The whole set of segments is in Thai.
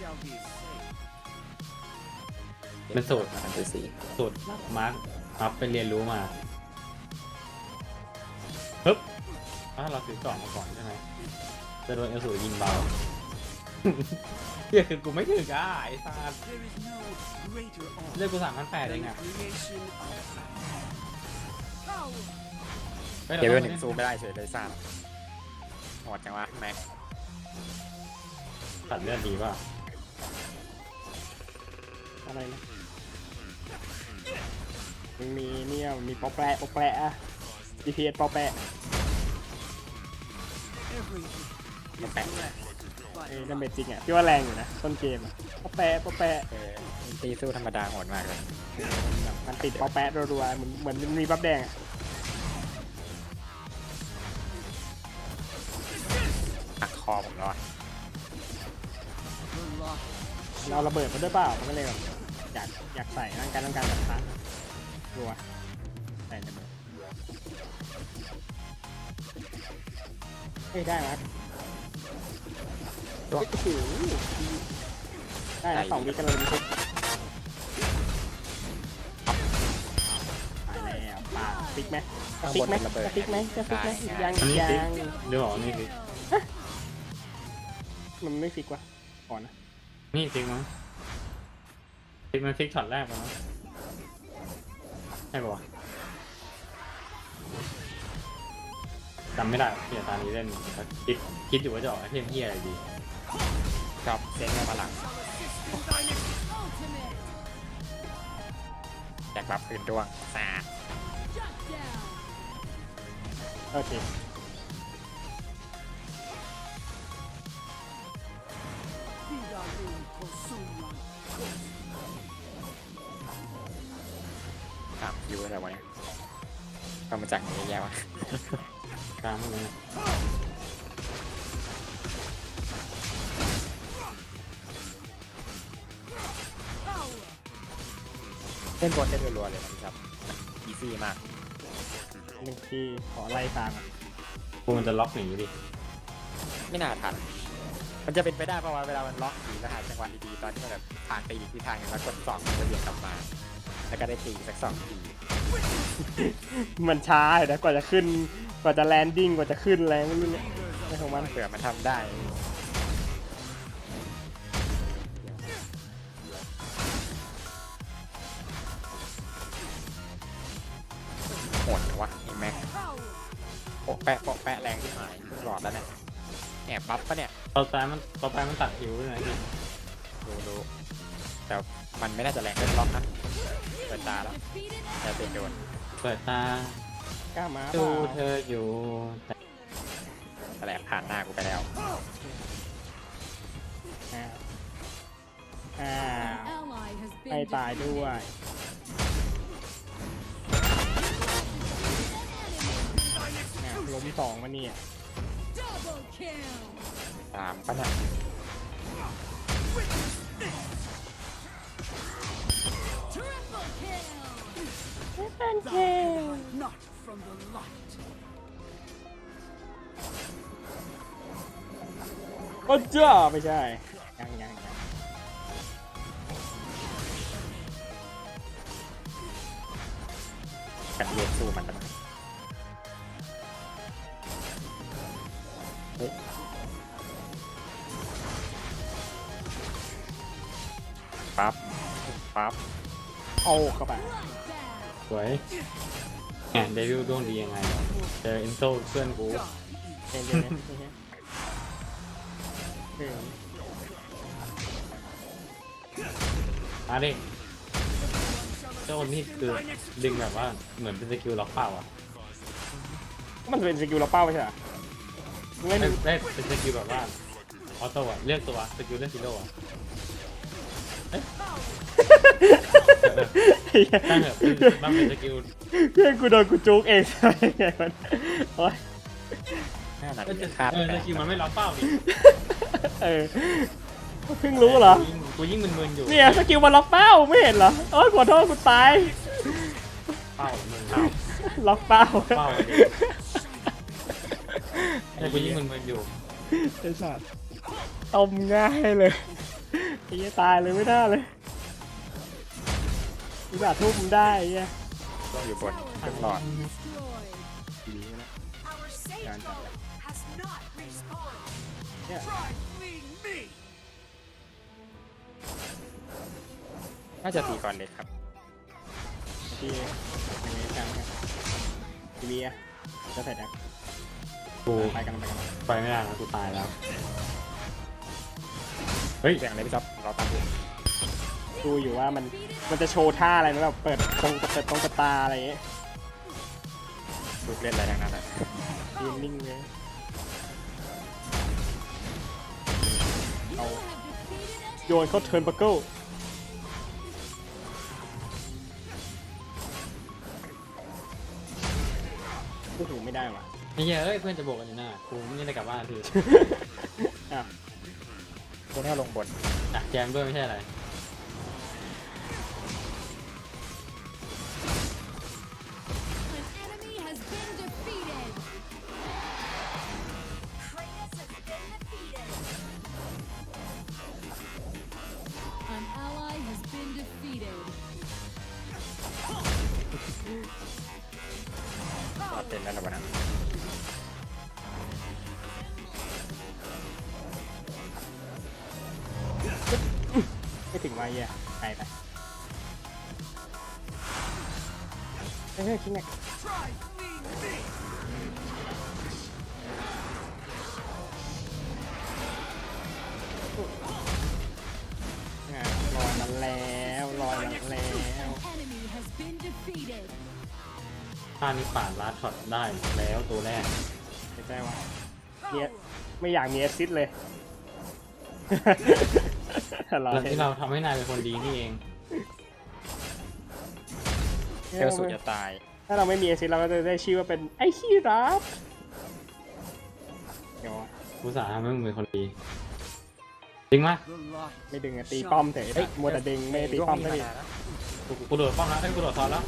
Believers of the light shall be saved. เป็นสูตรอันที่สี่สูตรมาร์คอัพไปเรียนรู้มาปึ๊บถ้าเราซื้อก่อนมาก่อนใช่ไหมจะโดนเอลสูยิงเบาเฮียคือกูไม่ถึงอะไอ้สัส There is no greater เลือก honor กูสามพันแปดเอง than อะ the creation of life. ฮ้เดี๋ยวราหต้นึ่องสู้ไม่ได้เฉยเลยซ่าหมดจังวะแม็กตัดเลือดดีป่ะ อะไรนะมันมีเนี่ยมันมีปอแปะปอแปะอะ DPS ปอแปะ Everything มาแปะเออดาเมจจริงอะพี่ว่าแรงอยู่นะต้นเกมอะปอแปะปอแปะเออตีสู้ธรรมดาโหดมากเลย แบบมันติดปอแปะรัวๆเหมือนเหมือนมันมีบัฟแดงอะหักคอผมแล้วอะ the light เราระเบิดมาด้วยเปล่ามันก็เลยแบบ อยากอยากใส่ร่างกายต้องการแบบพักรัวใส่ระเบิดเฮ้ยได้ไหมโอ้โหได้นะสองวิกันเลยมีทุกตายแล้วปาดติ๊กไหมกระติ๊กไหมกระติ๊กไหมกระติ๊กไหมยังอันนี้ยัฟิกงเดี๋ยวบอกนี่ฟิกมันไม่ฟิกว่ะก่อนนะนี่ฟิกมั้ง ฟิกมันฟิกช็อตแรกมั้งใช่ป่ะจำไม่ได้เฮียตานี้เล่นคิดคิดอยู่ว่าจะออกไอเทมเฮียอะไรดีชอบเซ็งมาหลังแจกบัฟคืนดวงซาโอเค ตามคิวอะไรวะเนี่ยเข้ามาจากไหนเยอะแย่วะกลางมันนะเล่นบอลได้รัวๆเลยนะครับอีซี่มากหนึ่งที่ขอไล่ตามอะกูมันจะล็อกหนีดิไม่น่าทัน มันจะเป็นไปได้เพราะว่าเวลามันล็อกทีแล้วหาจังหวะดีๆตอนที่มันแบบผ่านไปอีกที่ทางหนึ่งแล้วกดสองมันจะเบี่ยงกลับมา แล้วก็ได้ตีสักสองที มันช้าอยู่นะกว่าจะขึ้น กว่าจะแลนดิ้ง กว่าจะขึ้นอะไรไม่รู้เนี่ยในของมันเผื่อมันทำได้ โหดจังวะไอ้แม็กโปะแปะโปะแปะแรงที่หายหลอดแล้วเนี่ย แอบบัฟปะเนี่ย ต่อไปมันต่อไปมันตัดหิวด้วยนะพี่ดูดูแต่มันไม่น่าจะแรงเล่นล็อกนะ เปิดตาแล้วแต่เป็นโดนเปิดตากล้ามาเปดูล่าเธออยู่แต่แต่แหลกผ่านหน้ากูไปแล้วอ่าอ่า Ally has ให้ been ตายด้วยอะล้มสองมาเนี่ย double kill. ตามปะเนี่ย เป็เกม not from the light. โอ้จ้าไม่ใช่ ยังยังยังกันเรียนสู้มันตะเฮ้ยปั๊บ ปั๊บ เอาเข้าไป สวยแหมเดวิลดวงดียังไงเจอเอนโซเพื่อนกูเดี๋ยวเดี๋ยวเดี๋ยวเออมาดิเจ้าคนนี้คือดึงแบบว่าเหมือนเป็นสกิลล็อกเป้าอะมันเป็นสกิลเราเป้าไม่ใช่เหรอไม่ได้มีได้เป็นสกิลแบบว่าออโต้อะเลือกตัวสกิลเลือกซีโร่อะ ตั้งแบบเป็นบ้างเป็นสกิลเพื่อนกูโดนกูจุกเองอะไรไงมันโอ๊ยห้านาเอทีอคาดเออสกิลมันไม่ล็อกเป้าดิเออเพิ่งรู้เหรอกูยิ่งกูยิ่งมึนๆอยู่เนี่ยสกิลมันล็อกเป้าไม่เห็นเหรอโอ้ยขอโทษกูตาย เป้ามึนเป้า ล็อกเป้าเป้าดิแต่กูยิ่งมึนๆอยู่ไอ้สัสต้มง่ายเลยไอ้เหี้ยตายเลยไม่ได้เลย อุตส่าห์ทุ่มได้ไอ้เหี้ยต้องอยู่บนเครื่องหลอด Destroyed. ทีนี้นะ Our safe Done, done. zone has not respawned. เนี่ย Try fleeing me! น่าจะตีก่อนเล็กครับที่ยังไงกันครับทีวีอะจะเสร็จแล้วกูไปกันไปกันไปไม่ได้แล้วกูตายแล้ว เฮ้ยเสียงเลยพี่จ๊อบเราตามดู ดูอยู่ว่ามันมันจะโชว์ท่าอะไรนะแบบเปิดตรงเปิดตรงกระตาอะไรอย่างเงี้ยลูกเล่นอะไรทั้งนั้นอะยืนนิ่งเลย You have defeated an โยนเข้าเทิร์นบักเกิลโอ้โหไม่ได้ว่ะไอ้เหี้ยเอ้ยเพื่อนจะบอกกันอยู่หน้ากูไม่ได้กลับบ้านที อะตัวนี้เอาลงบนดักแจมด้วยไม่ใช่อะไร รอดเป็นแล้วะนนั้นไม่ถึงวาเหี้ยไปไปเฮ้ยคิงเนี่ย Try fleeing me! อะลอยมันแล้วลอยมันแล้ว ท่านี้ป่านลัดช็อตได้แล้วตัวแรกไม่ใช่ว่าเนี่ยไม่อยากมีแอสซิสต์เลยรอเรื่องเล่นที่เราทำให้นายเป็นคนดีนี่เอง เทลสุดจะตาย ถ้าเราไม่มีแอสซิสต์เราก็จะได้ชื่อว่าเป็นไอ้ขี้รับ เดี๋ยวกูสาห์ทำให้มึงเป็นคนดี จริงไหม The light ไม่ดึงอะตีป้อมเถอะไอ้มัวแต่ดึงไม่ตีป้อมก็ซะมีดิมานานแล้วกูกูโดดป้อมแล้วไอ้ยกูโดดทอนแล้ว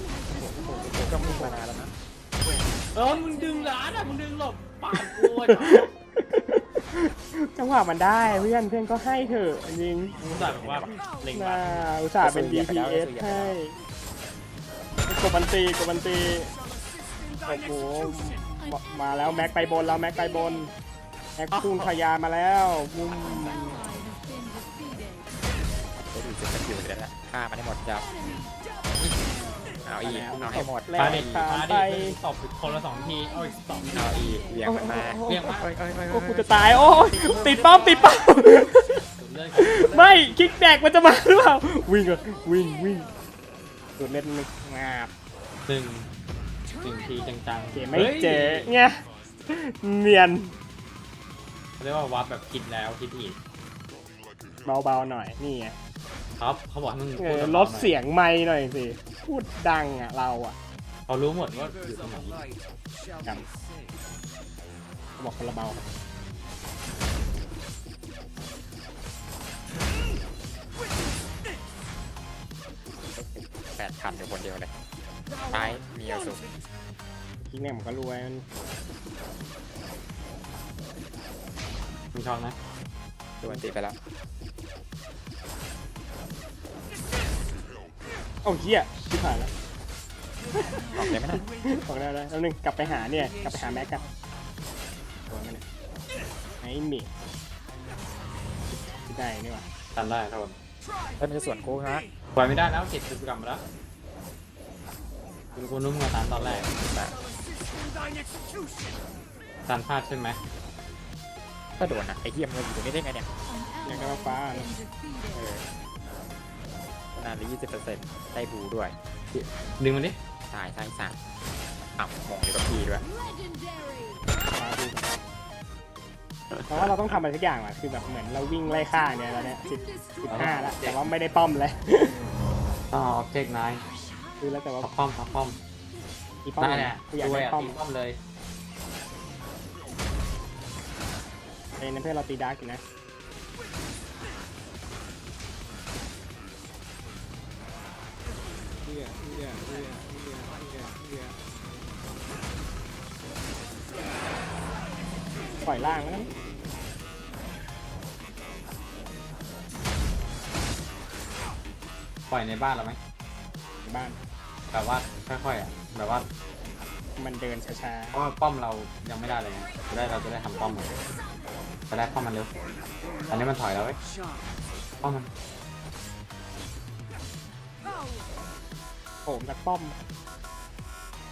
ก็มีมานานแล้วนะเออมึงดึงหลานอะมึงดึงหลบป่านกูอะจังหวะมันได้เพื่อนเพื่อนก็ให้เถอะจริงกูสาห์แบบว่าเล็งๆมาน่าอุตส่าห์เป็น DPS ให้กดบันตีกดบันตีโอ้โหมามาแล้วแม็กไปบนแล้วแม็กไปบนแม็กพุ่งทะยานมาแล้วมุม Ally has been defeated. ได้ดูจุดสกิลเลยแล้วฆ่ามันให้หมดจับ เอาอีกเอาให้หมดแล้ปาวดิถามปาไปดิตบคนละสองทีเอาอีกสองทีเอาอีกเวียงมันมาเรียกว่าโอ้ยโอ้ยโอ้ยโอ้โอ้ยกูจะตายโอ้ยติดป้อมติดป้อมสุดเลือดไม่คิกแบกมันจะมาหรือเปล่าวิ่งก่อนวิ่งวิ่งสุดเล่นนึกงาบหนึ่งหนึ่งทีจังๆเกมไม่ฮ้ยเจ๋ไงเนียนเขาเรียกว่าวัดแบบคิดแล้วคิดอีกเบาๆหน่อยนี่ไงครับเขาบอกให้มึงเอพูอกับลดขาหน่อเสียงไม่หน่อยสิ พูดดังอะเราอะเขารู้หมดว่าอยู่ Rivers ตรง of ไหน light shall Come. be safe. บอกคนละเบาแปดพันอยู่คนเดียวเลยตายมีเอาสุดคิกเนี่ยผมก็รวยมันมึงชอบนะดูมันตีไปแล้ว โอ้าเหี้ยชิบหายแล้วออกได้ไหมนะบอกได้แล้วแล้วนึงกลับไปหาเนี่ยกลับไปหาแม็กกันตัวมันเนี่ยไอ้เมียได้นี่หว่าตันได้ครับผมเฮ้ยมันจะสวนโค้งนะปล่อยไม่ได้แล้วเจ็ดสิบกรัมมาแล้วคุณคุณนุ่มมาตันตอนแรกแต่ In thine execution! ตันพลาดใช่ไหมก็โดนนะไอ้เหี้ยมันอยู่ตรงนี้ได้ไงเนี่ย An อยาก ally ได้ฟ้า has นะ been defeated. เออ ขนาดยี่สิบเปอร์เซ็นต์ได้บูด้วย ดึงมันดิตายใช่สั่งอ่ำมงอยู่กับพี่ด้วย Legendary. ฟ้าดูเพราะว่าเราต้องทำอะไรสักอย่างว่ะคือแบบเหมือนเราวิ่งไล่ฆ่าเนี่ยแล้วเนี่ยสิบสิบห้าแล้วแต่ว่าไม่ได้ป้อมเลยอ๋อออบเจกต์นายคือแล้วแต่ว่าพับป้อมพับป้อมอีป้อมได้เนี่แหยละกูอยากด้วยได้อะป้อมตีป้อมเลยเอ้ยนั่นเพื่อนเราตีดาร์กอยู่นะ หี้ยยเหี้ยล้ยเหี้ยปล่อยล่างนะปล่อยในบ้านเราไหมบ้านแต่ว่าค่อยๆอะแบบว่ามันเดินช้าๆก็ป้อมเรายังไม่ได้เลยไงจะได้เราจะได้ทำป้อมมันจะได้ป้อมมันเร็วอันนี้มันถอยแล้วเว้ยป้อมมัน โผมจากป้อม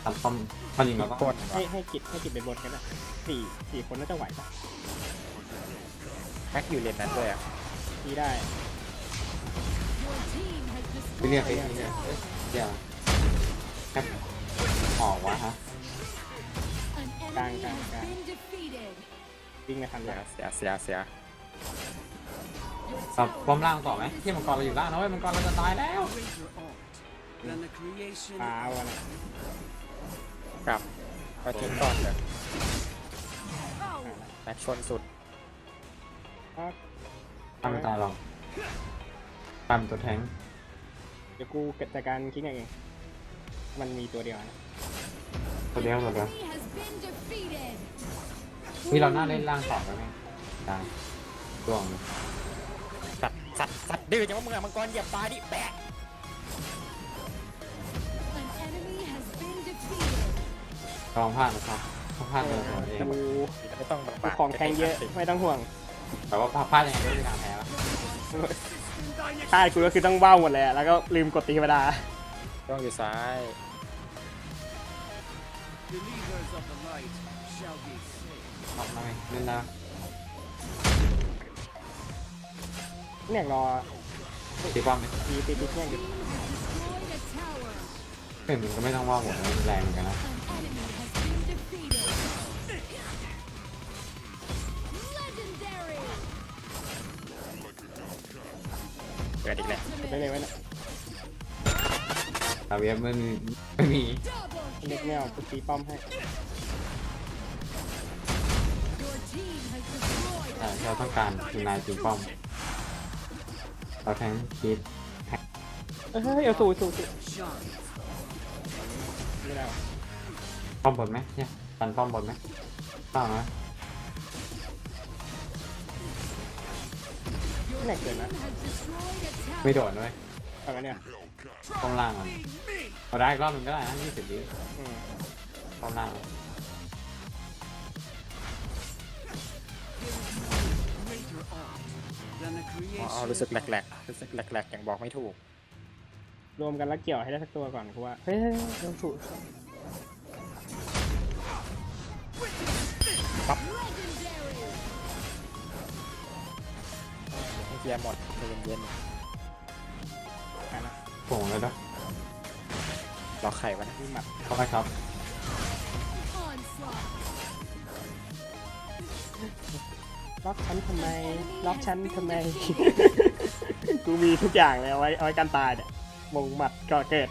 ทำป้อมมันยิงเราคก็นให้ให้กิจให้กิจเป็นบนกันนะสี่สี่คนน่าจะไหวปะแม็กอยู่เลนนั้นด้วยอะตีได้ Your team has ไปเรียก destroyed ไป a เรียก tower. เอ้ยเดี๋ยวแค่ออกวะฮะ An Gang, enemy gang, has gang. been defeated. วิ่งไม่ทันเสีเลยยเสียเสียเสีย Your กับ tower ป้อมล่างต่อไหมที่มังกรเราอยู่ล่างนะเว้ยมังกรเราจะตายแล้ว ปลา of วะนะกลับก็ทิ้งก่อนเลย power. แม็กชนสุดก็ตามไม่ตายหรอกตามตัวแทงค์เดี๋ยวกูจัดการคิดเอง มันมีตัวเดียวนะตัวเดียวตัวเดียว enemy has been defeated. นี่เราหน้าเล่นล่างต่อไปไหมได้ดวงเลยสัตว์สัตว์สัตว์ดื้อจังว่ามึงอะมังกรเหยียบตายดิแบะ ลองพลาดนะครับถ้าพลาดเลยตัวเองกูไม่ต้องกูปากของแทงเยอะไม่ต้องห่วง แต่ว่าพลาดยังไงก็ไม่มีทางแพ้วะ In thine ถ้ากูก็คือต้องว่าวหมดเลยอะแล้วก็ลืมกดตีธรรมดาต้องอยู่ซ้าย believers of the light shall be saved. ทำได้เล่นได้ปะเนี่ยรอตีป้อมไหมตีตีตีเนี่ยอยู่ Destroyed a tower. เฮ้ยมันก็ไม่ต้องว่าหมดนะมันแรงเหมือนกันนะ An enemy เกิดอีกแล้วไม่เลยไว้นะดาเวียไม่มีไม่มี Double เล็กไม่เอา kill. กูตีป้อมให้ Your team has destroyed แต่ a เราต้องการคือนายตีป้อมเราแทงคิดเฮ้ยเอาสู้สู้สู้ Shine. ไม่ได้ป้อมบนไหมเนี่ยตันป้อมบนไหมต้องนะไม่ ไหนเกินนะ has destroyed a tower. ไม่โดดด้วยเอาไปเนี่ยป้อมล่างมัน Being me. เอาได้อีกรอบหนึงก็ได้นะยี่สิบวิอืมป้อมล่าง Greater art than the อ๋อ creation รู้สึก of แหลกๆรู้สึกแหลกๆอย่างบอกไม่ถูก รวมกันแล้วเกี่ยวให้ได้สักตัวก่อนกูว่า เฮ้ยเฮ้ยเฮ้ย เอาสู้ Legendary. เคลียร์หมดใจเย็นไปนะโป่งเลยด้วยๆรอไข่วะนะมีหมัดเข้าไปครับ Onslaught. ล็อกฉันทำไม ล็อกฉันทำไม กูมีทุกอย่างเลยเอาไว้เอาไว้กันตายเนี่ยมงหมัดก็เกิด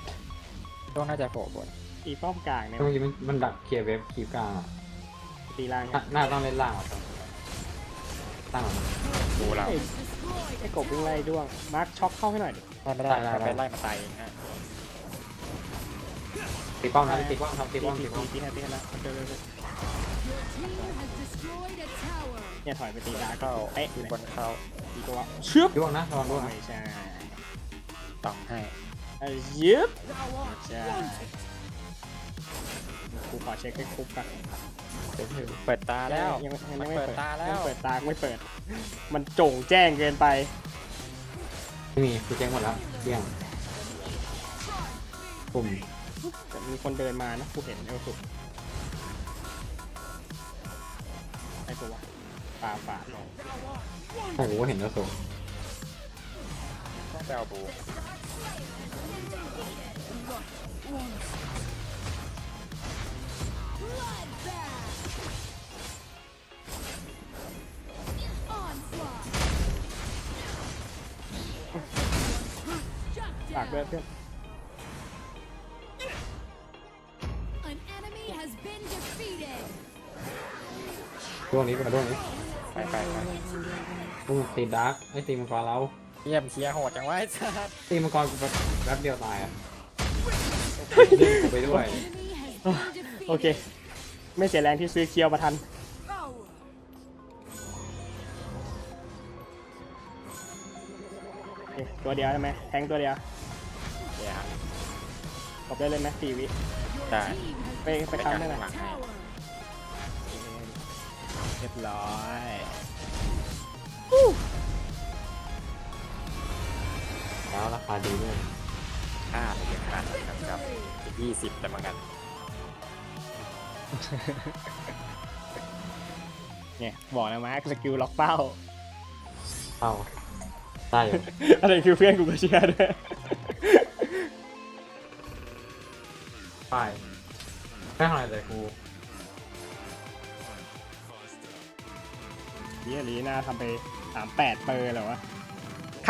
ต้องน่าจะโผล่บนตีป้อมกลางเนี่ยเมื่อกี้มันมันดักเคลียร์เวฟคีบกลางอะตีล่างน่าเนี่ยน่าต้องเล่นล่างอะครับตั้งก่อนดูเราเฮ้ย Destroyed ไอ้กบวิ่งไล่ด้วง มาร์คช็อกเข้าให้หน่อยดิไม่ได้ไม่ได้ไปไล่มาตายเองฮะตีป้อมนะตีป้อมครับตีตีป้อมตีตีป้อมตีตีให้ตีให้แล้วเดี๋ยวเดี๋ยวเดี๋ยว Your team has destroyed a tower. เนี่ยถอยไปตีดาร์กเข้าเป๊ะทีมเลยบนเข้าตีตัวชึบด้วงนะระวังด้วงนะไม่ใช่ต้องให้ไอ้ยึบ thou art ใช่ กูขอเช็คให้ครบก่อนเปิดตาแล้วยังไม่ยังมันไม่เปิดเปิดตาแล้ยังวไม่เปิดตาไม่เปิด มันโจ่งแจ้งเกินไปไม่มีคือแจ้งหมดแล้วเที่ยงปุ่มแต่มีคนเดินมานะกูเห็นเอลสุดไอ้ตัวป่าป่าใช่ผมก็เห็นแล้วสูงต้องไปเอาบู Bloodbath. Onslaught. Shut ปากด้วย down. เพื่อน An enemy has been defeated. ด้วงนี้ไปด้วงนี้ไปไปไปด้วงตีดาร์กไอ้ตีมังกรเราเยี่ยมเคลียร์โหดจังวะไอ้สัสตีมังกรกูแบบแป๊บเดียวตายอะ ดึงกูไปด้วย Enemy has been defeated. โอเค ไม่เสียแรงที่ซื้อเคียวมาทัน power. โอเคตัวเดียวใช่ไหมแทงตัวเดียวตบได้เลยไหมสี่วิ ได้ไปไปตั้งได้ไหมหลังให้เรียบร้อยแล้วราคาดีด้วยห้าเลยขนาดนั้นครับยี่สิบแต่เหมือนกัน เนี่ยบอกแล้วมาร์คสกิลล็อกเป้าเข้าได้อยู่อะไรคือเพื่อนกูก็เชียร์ด้วยไปไม่ทำอะไรเลยกูเฮียลีน่าทำไปสามแปดเปอร์เหรอวะ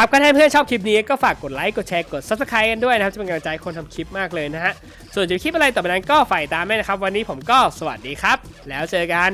ครับก็ถ้าเพื่อนชอบคลิปนี้ก็ฝากกดไลค์กดแชร์กด subscribe กันด้วยนะครับจะเป็นกำลังใจคนทำคลิปมากเลยนะฮะส่วนจะคลิปอะไรต่อไปนั้นก็ฝ่ายตามแม่นะครับ วันนี้ผมก็สวัสดีครับ แล้วเจอกัน